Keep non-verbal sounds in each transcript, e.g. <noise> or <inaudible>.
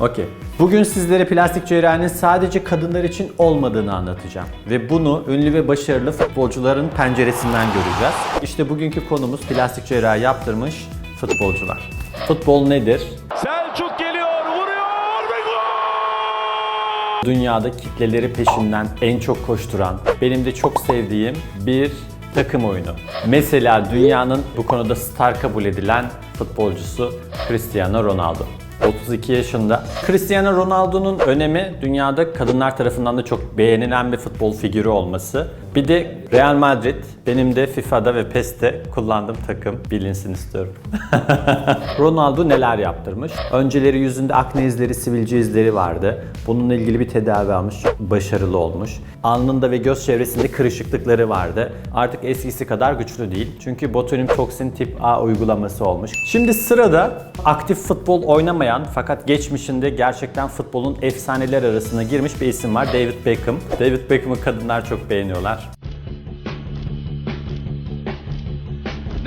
Okey. Bugün sizlere plastik cerrahinin sadece kadınlar için olmadığını anlatacağım. Ve bunu ünlü ve başarılı futbolcuların penceresinden göreceğiz. İşte bugünkü konumuz plastik cerrahi yaptırmış futbolcular. Futbol nedir? Selçuk geliyor, vuruyor ve gol! Dünyada kitleleri peşinden en çok koşturan, benim de çok sevdiğim bir takım oyunu. Mesela dünyanın bu konuda star kabul edilen futbolcusu Cristiano Ronaldo. 32 yaşında. Cristiano Ronaldo'nun önemi dünyada kadınlar tarafından da çok beğenilen bir futbol figürü olması. Bir de Real Madrid benim de FIFA'da ve PES'te kullandığım takım bilinsin istiyorum. <laughs> Ronaldo neler yaptırmış? Önceleri yüzünde akne izleri, sivilce izleri vardı. Bununla ilgili bir tedavi almış, başarılı olmuş. Alnında ve göz çevresinde kırışıklıkları vardı. Artık eskisi kadar güçlü değil. Çünkü botulinum toksin tip A uygulaması olmuş. Şimdi sırada aktif futbol oynamayan fakat geçmişinde gerçekten futbolun efsaneler arasına girmiş bir isim var. David Beckham. David Beckham'ı kadınlar çok beğeniyorlar.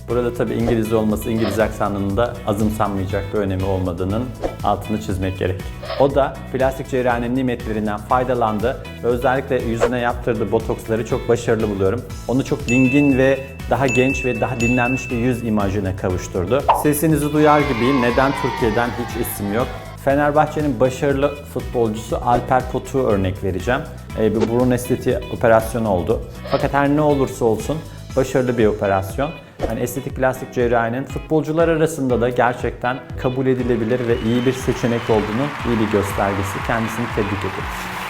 Burada tabii İngiliz olması İngiliz aksanının da azımsanmayacak bir önemi olmadığının altını çizmek gerek. O da plastik cerrahinin nimetlerinden faydalandı ve özellikle yüzüne yaptırdığı botoksları çok başarılı buluyorum. Onu çok dingin ve daha genç ve daha dinlenmiş bir yüz imajına kavuşturdu. Sesinizi duyar gibiyim. Neden Türkiye'den hiç isim yok? Fenerbahçe'nin başarılı futbolcusu Alper Potuk'u örnek vereceğim. Ee, bir burun estetiği operasyonu oldu. Fakat her ne olursa olsun başarılı bir operasyon. Yani estetik plastik cerrahinin futbolcular arasında da gerçekten kabul edilebilir ve iyi bir seçenek olduğunu iyi bir göstergesi. Kendisini tebrik ederiz.